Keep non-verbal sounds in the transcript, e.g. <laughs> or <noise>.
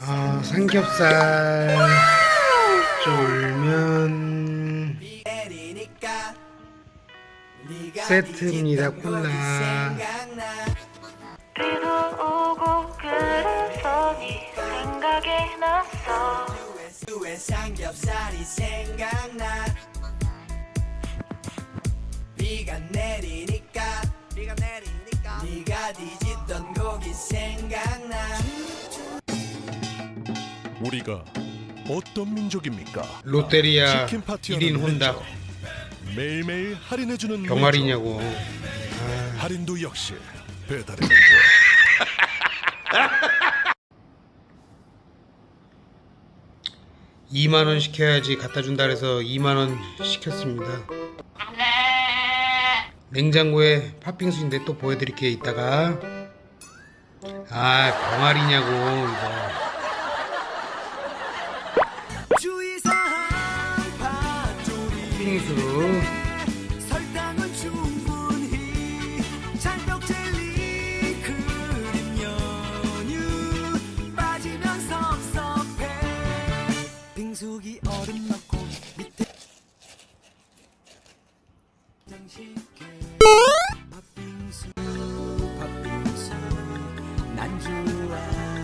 아 삼겹살 쫄면 세트입니다, 콜라. 났어. 수에 삼겹살이 생각나? 비가 내리니까. 비가 내리니까. 네가 뒤집던 고기 생각나. 우리가 어떤 민족입니까? 롯데리아 치킨 파티와 1인 혼닭 매일매일 할인해주는 병아리냐고. 할인도 역시 배달의 <laughs> 민족. 이만원 시켜야지 갖다 준다 그래서 2만원 시켰습니다. 냉장고에 팥빙수 인데 또 보여드릴게요 이따가. 아 병아리냐고 이거. 팥빙수 빙수기 얼음 넣고 밑에 장식해. 팥빙수 팥빙수 난 좋아